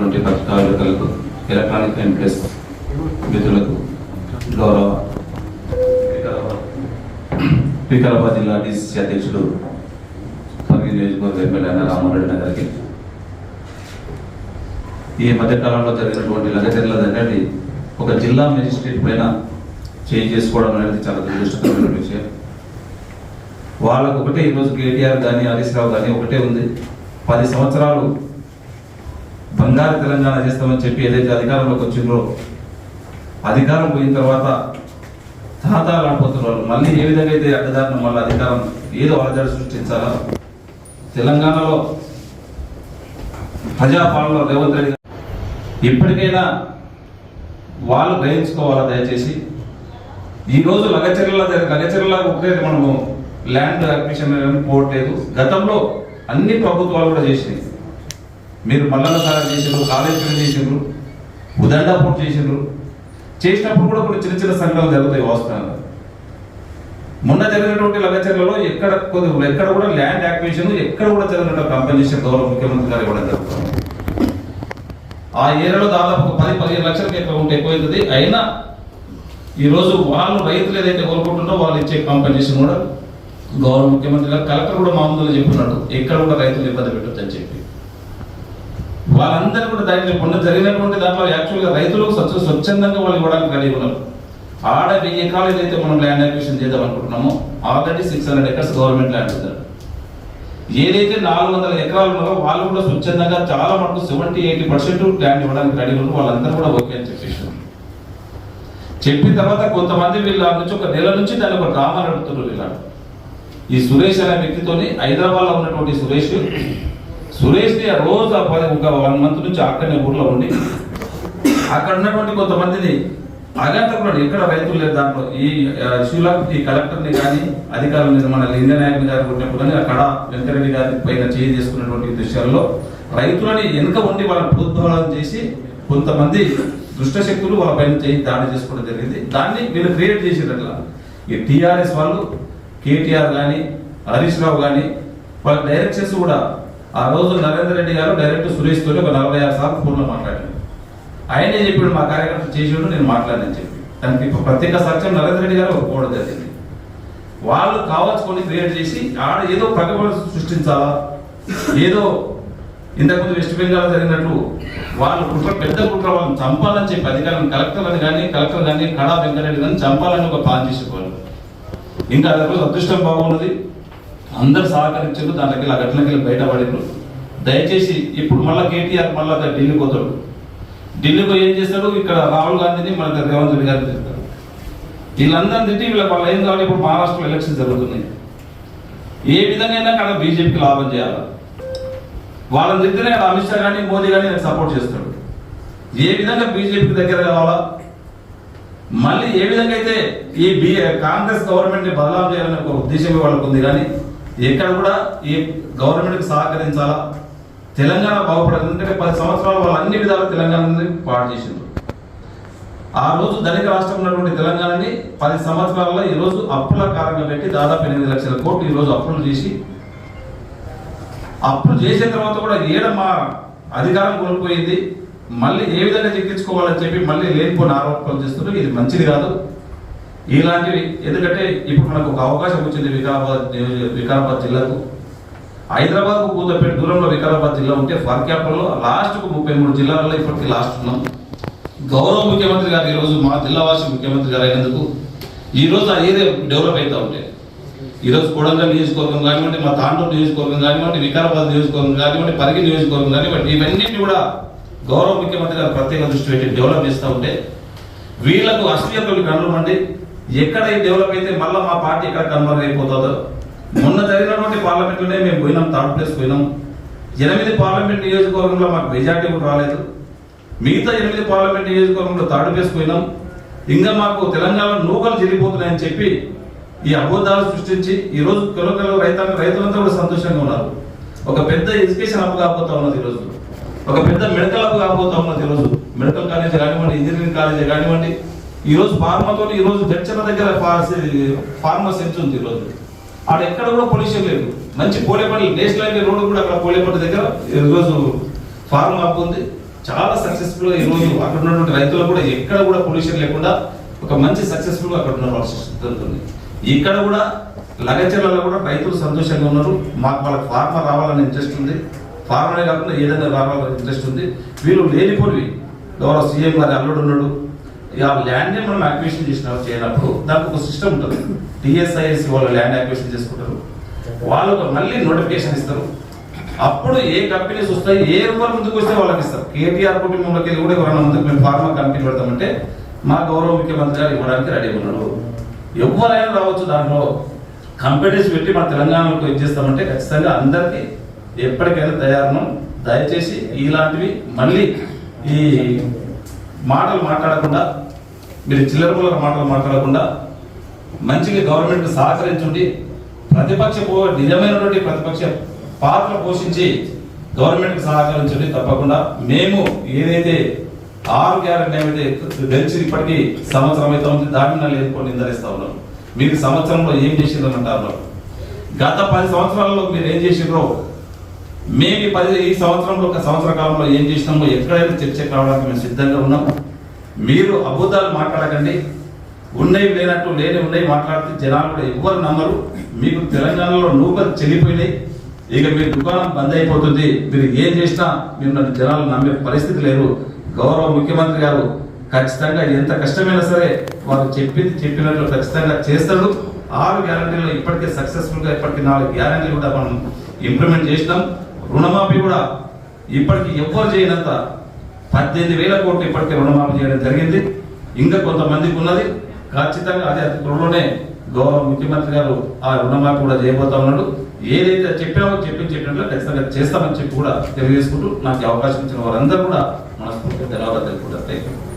నుండి విలేకరులకు electronic and press మిత్రులకు గౌరవ వికారాబాద్ జిల్లా డిసిసి అధ్యక్షుడు పరిగి నియోజకవర్గ ఎమ్మెల్యే అన్న రామారెడ్డి గారికి ఈ మధ్యకాలంలో జరిగినటువంటి లగచర్ల దగ్గర ఒక జిల్లా మెజిస్ట్రేట్ పైన చేంజ్ చేసుకోవడం అనేది చాలా దురదృష్టకరమైన విషయం. వాళ్ళకు ఒకటే ఈరోజు కేటీఆర్ కానీ హరీష్ రావు కానీ ఒకటే ఉంది. పది సంవత్సరాలు బంగారు తెలంగాణ చేస్తామని చెప్పి ఏదైతే అధికారంలోకి వచ్చిందో అధికారం పోయిన తర్వాత తాతాలు ఆడిపోతున్నారు మళ్ళీ ఏ విధంగా అయితే అడ్డదారిన మళ్ళీ అధికారం ఏదో అలజడి సృష్టించాలా? తెలంగాణలో ప్రజాపాలన రేవంత్ రెడ్డి ఇప్పటికైనా వాళ్ళు గ్రహించుకోవాలా దయచేసి? ఈ రోజు లగచర్ల లగచర్ల ఒకటే మనము ల్యాండ్ అక్విజిషన్ పోవట్లేదు. గతంలో అన్ని ప్రభుత్వాలు కూడా చేసినాయి. మీరు మల్లన్న సాగర్ చేసిండ్రు కాళేశ్వరం చేసిండ్రు ఉదండాపూర్ చేసిండ్రు. చేసినప్పుడు కూడా కొన్ని చిన్న చిన్న సంఘాలు జరుగుతాయి వాస్తవంగా. మొన్న జరిగినటువంటి లగచర్లలో ఎక్కడ కొద్ది- ఎక్కడ కూడా ల్యాండ్ యాక్విజిషన్ ఎక్కడ కూడా జరిగినట్టు కంపెనీషన్ గౌరవ ముఖ్యమంత్రి గారు ఇవ్వడం జరుగుతుంది. ఆ ఏరియాలో దాదాపు ఒక పది పదిహేను లక్షలకి ఎక్కువ ఉంటే ఎక్కువైతుంది అయినా ఈరోజు వాళ్ళు రైతులు ఏదైతే కోరుకుంటున్నారో వాళ్ళు ఇచ్చే కంపెనీషన్ కూడా గౌరవ ముఖ్యమంత్రి గారు కలెక్టర్ కూడా మా ముందు చెప్పున్నాడు ఎక్కడ కూడా రైతులు ఇబ్బంది పెట్టొద్దని చెప్పి. వాళ్ళందరూ కూడా దాంట్లో మొన్న జరిగినటువంటి దాంట్లో యాక్చువల్గా రైతులకు స్వచ్ఛ స్వచ్ఛందంగా వాళ్ళు ఇవ్వడానికి రెడీ ఉన్నారు ఆడ వెయ్యి ఎకరాలు ఏదైతే మనం ల్యాండ్ అక్విజిషన్ చేద్దాం అనుకుంటున్నామో already six hundred acres government land ఉంది ఏదైతే నాలుగు వందల ఎకరాలు ఉన్నారో వాళ్ళు కూడా స్వచ్ఛందంగా చాలా మటుకు సెవెంటీ ఎయిటీ పర్సెంట్ ల్యాండ్ ఇవ్వడానికి రెడీ ఉన్నారు. వాళ్ళందరూ కూడా ఓకే అని చెప్పేసి చెప్పిన తర్వాత కొంతమంది వీళ్ళ నుంచి ఒక నెల నుంచి దాని ఒక డ్రామా నడుపుతున్నారు వీళ్ళ. ఈ సురేష్ అనే వ్యక్తితోని హైదరాబాద్లో ఉన్నటువంటి సురేష్ సురేష్ని రోజు ఆ పది- ఒక వన్ మంత్ నుంచి అక్కడనే ఊర్లో ఉండి అక్కడ ఉన్నటువంటి కొంతమందిని అగంతకున్నాడు ఎక్కడ రైతులు లేదు దాంట్లో. ఈ ఇష్యూలో ఈ కలెక్టర్ని కానీ అధికారులు మన లింగ నాయకుని గారు ఉన్నప్పుడు కానీ అక్కడ వెంకరెడ్డి గారి పైన చేయి చేసుకున్నటువంటి దృశ్యాల్లో రైతులని వెనుక ఉండి వాళ్ళని ప్రోద్బలం చేసి కొంతమంది దుష్టశక్తులు వాళ్ళ పైన చేయి దాడి చేసుకోవడం జరిగింది. దాన్ని వీళ్ళు క్రియేట్ చేసారు అట్లా. ఈ టీఆర్ఎస్ వాళ్ళు కేటీఆర్ కానీ హరీష్ రావు కానీ వాళ్ళ డైరెక్టర్స్ కూడా ఆ రోజు నరేందర్ రెడ్డి గారు డైరెక్ట్ సురేష్ తోటి ఒక నలభై ఆరు సార్లు ఫోన్లో మాట్లాడారు. ఆయనే చెప్పాడు? మా కార్యకర్త చేసేవాడు నేను మాట్లాడని చెప్పి. దానికి ప్రత్యేక సత్యం నరేంద్ర రెడ్డి గారు ఒప్పుకోవడం జరిగింది. వాళ్ళు కావాల్సుకొని క్రియేట్ చేసి ఆడ ఏదో ప్రకటన సృష్టించాలా? ఏదో ఇంతకుముందు వెస్ట్ బెంగాల్ జరిగినట్లు వాళ్ళు కుట్ర పెద్ద కుట్ర వాళ్ళని చంపాలని చెప్పి అధికారులను కలెక్టర్ అని కానీ కలెక్టర్ కానీ కడా వెంకటరెడ్డి కానీ చంపాలని ఒక ప్లాన్ చేసుకోవాలి ఇంకా అదే అదృష్టం బాగున్నది. అందరు సహకరించారు దాంట్లోకి ఇలా ఘటనకి వెళ్ళి బయటపడారు దయచేసి ఇప్పుడు మళ్ళీ కేటీఆర్ మళ్ళీ ఢిల్లీ పోతాడు. ఢిల్లీకి ఏం చేస్తాడు? ఇక్కడ రాహుల్ గాంధీని మన రేవంత్ రెడ్డి గారిని తిడతాడు. వీళ్ళందరినీ తిట్టి వీళ్ళకి వాళ్ళు ఏం కావాలి? ఇప్పుడు మహారాష్ట్రలో ఎలక్షన్ జరుగుతున్నాయి. ఏ విధంగా అయినా అక్కడ బీజేపీకి లాభం చేయాలి. వాళ్ళని తిడితేనే కదా అమిత్ షా కానీ మోదీ కానీ సపోర్ట్ చేస్తాడు. ఏ విధంగా బీజేపీకి దగ్గర కావాలా? మళ్ళీ ఏ విధంగా అయితే ఈ బి కాంగ్రెస్ గవర్నమెంట్ని బదలాం చేయాలనే ఒక ఉద్దేశం వాళ్ళకు ఉంది కానీ ఎక్కడ కూడా ఈ గవర్నమెంట్కి సహకరించాలా? తెలంగాణ బాగుపడదు. ఎందుకంటే పది సంవత్సరాలు వాళ్ళు అన్ని విధాలు తెలంగాణని పాడు చేసిండ్రు. ఆ రోజు ధనిక రాష్ట్రం ఉన్నటువంటి తెలంగాణని పది సంవత్సరాల్లో ఈ రోజు అప్పుల కారణంగా పెట్టి దాదాపు ఎనిమిది లక్షల కోట్లు ఈ రోజు అప్పులు చేసి అప్పులు చేసిన తర్వాత కూడా ఏడ మా అధికారం కోల్పోయింది? మళ్ళీ ఏ విధంగా చిక్కించుకోవాలని చెప్పి మళ్ళీ లేనిపోయిన ఆరోపణలు చేస్తున్నారు ఇది మంచిది కాదు. ఇలాంటివి. ఎందుకంటే ఇప్పుడు మనకు ఒక అవకాశం వచ్చింది వికారాబాద్ వికారాబాద్ జిల్లాకు. హైదరాబాద్ కూతపేట దూరంలో వికారాబాద్ జిల్లా ఉంటే ఫర్ క్యాపిటల్లో లాస్ట్కు ముప్పై మూడు జిల్లాలలో ఇప్పటికీ లాస్ట్ ఉన్నాం. గౌరవ ముఖ్యమంత్రి గారు ఈరోజు మా జిల్లావాసి ముఖ్యమంత్రి గారు అయినందుకు ఈరోజు రోజు ఆ ఏరియా డెవలప్ అవుతూ ఉంటాయి ఈ రోజు నియోజకవర్గం కానివ్వండి మా తాండూరు నియోజకవర్గం కానివ్వండి వికారాబాద్ నియోజకవర్గం కానివ్వండి పరిగి నియోజకవర్గం కానివ్వండి ఇవన్నింటినీ కూడా గౌరవ ముఖ్యమంత్రి గారు ప్రత్యేక దృష్టి పెట్టి డెవలప్ చేస్తూ ఉంటే వీళ్ళకు అసూయతలు కనుమండి ఎక్కడ డెవలప్ అయితే మళ్ళీ మా పార్టీ ఎక్కడ కన్వర్ట్ అయిపోతుందో మొన్న జరిగినటువంటి పార్లమెంట్లోనే మేము పోయినాం థర్డ్ ప్లేస్ పోయినాం. ఎనిమిది పార్లమెంట్ నియోజకవర్గంలో మాకు మెజార్టీ కూడా రాలేదు. మిగతా ఎనిమిది పార్లమెంట్ నియోజకవర్గంలో థర్డ్ ప్లేస్ పోయినాం. ఇంకా మాకు తెలంగాణ నూకలు చెల్లిపోతున్నాయని చెప్పి ఈ అబద్ధాలు సృష్టించి ఈరోజు రోజు రైతాంగ రైతులంతా కూడా సంతోషంగా ఉన్నారు. ఒక పెద్ద ఎడ్యుకేషన్ అప్పు కాబోతా ఉన్నది ఈరోజు రోజు. ఒక పెద్ద మెడికల్ అప్పు కాబోతా ఉన్నది ఈరోజు రోజు. మెడికల్ కాలేజ్ కానివ్వండి ఇంజనీరింగ్ కాలేజ్ కానివ్వండి ఈరోజు ఫార్మాతో ఈ రోజు దగ్గర ఫార్మా సెన్స్ ఉంది ఈరోజు ఆడ ఎక్కడ కూడా పొల్యూషన్ లేదు. మంచి పోలేపల్లి నేషనల్ హైవే రోడ్డు కూడా అక్కడ పోలేపల్లి దగ్గర ఈరోజు ఫార్మా ఫార్మ్ హబ్ ఉంది. చాలా సక్సెస్ఫుల్ ఈరోజు అక్కడ ఉన్నటువంటి రైతులు కూడా ఎక్కడ కూడా పొల్యూషన్ లేకుండా ఒక మంచి సక్సెస్ఫుల్గా అక్కడ ఉన్న ప్రాసెస్ ఇక్కడ కూడా లగచర్లలో కూడా రైతులు సంతోషంగా ఉన్నారు. మాకు వాళ్ళకి ఫార్మా రావాలని ఇంట్రెస్ట్ ఉంది. ఫార్మరే కాకుండా ఏదైనా రావాలని ఇంట్రెస్ట్ ఉంది. వీళ్ళు లేనిపోయి గౌరవ సీఎం గారి అల్లుడు ఉన్నాడు. ఆ ల్యాండ్ మనం అక్విజిషన్ చేసిన చేయనప్పుడు దానికి ఒక సిస్టమ్ ఉంటుంది. టిఎస్ఐఎస్ వాళ్ళు ల్యాండ్ అక్విజిషన్ చేసుకుంటారు. వాళ్ళకు మళ్ళీ నోటిఫికేషన్ ఇస్తారు. అప్పుడు ఏ కంపెనీస్ వస్తాయి ఏ రూపాయలు ముందుకు వస్తే వాళ్ళకి ఇస్తారు. కేటీఆర్ కుటుంబంలోకి వెళ్ళి కూడా ఎవరైనా ముందుకు మేము ఫార్మా కంపెనీ పెడతామంటే మా గౌరవ ముఖ్యమంత్రి గారు ఇవ్వడానికి రెడీ ఉన్నాడు. ఎవరైనా రావచ్చు దాంట్లో. కంపెనీస్ పెట్టి మన తెలంగాణలో ఇచ్చేస్తామంటే ఖచ్చితంగా అందరికీ ఎప్పటికైనా తయారును. దయచేసి ఇలాంటివి మళ్ళీ ఈ మాటలు మాట్లాడకుండా మీరు చిల్లర మాటలు మాట్లాడకుండా మంచిగా గవర్నమెంట్ సహకరించండి ప్రతిపక్ష నిజమైనటువంటి ప్రతిపక్ష పాత్ర పోషించి గవర్నమెంట్ సహకరించండి తప్పకుండా మేము ఏదైతే ఆరు గ్యారెంటీ ఏమైతే గెలిచి ఇప్పటికీ సంవత్సరం అయితే ఉంది దాన్ని మీద లేదు కొన్ని నిందలిస్తా ఉన్నాం మీరు సంవత్సరంలో ఏం చేసిండ్రు అంటారు గత పది సంవత్సరాల్లో మీరు ఏం చేసిండ్రో? మేము ఈ పది ఈ సంవత్సరంలో ఒక సంవత్సర కాలంలో ఏం చేసినామో ఎక్కడైనా చర్చకు రావడానికి మేము సిద్ధంగా ఉన్నాం. మీరు అబద్ధాలు మాట్లాడకండి. ఉన్నవి లేనట్టు లేని ఉన్నాయి మాట్లాడితే జనాలు కూడా ఎవ్వరు నమ్మరు. మీకు తెలంగాణలో నూకలు చెల్లిపోయినాయి. ఇక మీ దుకాణం బంద్ అయిపోతుంది. మీరు ఏం చేసినా మీరు నన్ను జనాలు నమ్మే పరిస్థితి లేదు. గౌరవ ముఖ్యమంత్రి గారు ఖచ్చితంగా ఎంత కష్టమైనా సరే వారు చెప్పింది చెప్పినట్లు ఖచ్చితంగా చేస్తాడు. ఆరు గ్యారంటీలు ఇప్పటికే సక్సెస్ఫుల్గా ఇప్పటికే నాలుగు గ్యారంటీలు కూడా మనం ఇంప్లిమెంట్ చేసినాం. రుణమాఫీ కూడా ఇప్పటికి ఎవ్వరు చేయనంత పద్దెనిమిది వేల కోట్లు ఇప్పటికే రుణమాఫీ చేయడం జరిగింది. ఇంకా కొంతమందికి ఉన్నది. ఖచ్చితంగా అదే త్వరలోనే గౌరవ ముఖ్యమంత్రి గారు ఆ రుణమాఫీ కూడా చేయబోతా ఉన్నాడు. ఏదైతే చెప్పామో చెప్పి చెప్పినట్లు ఖచ్చితంగా చేస్తామని చెప్పి కూడా తెలియజేసుకుంటూ నాకు అవకాశం ఇచ్చిన వారందరూ కూడా మనస్ఫూర్తిగా ధన్యవాదాలు తెలుపుకుంటారు థ్యాంక్ యూ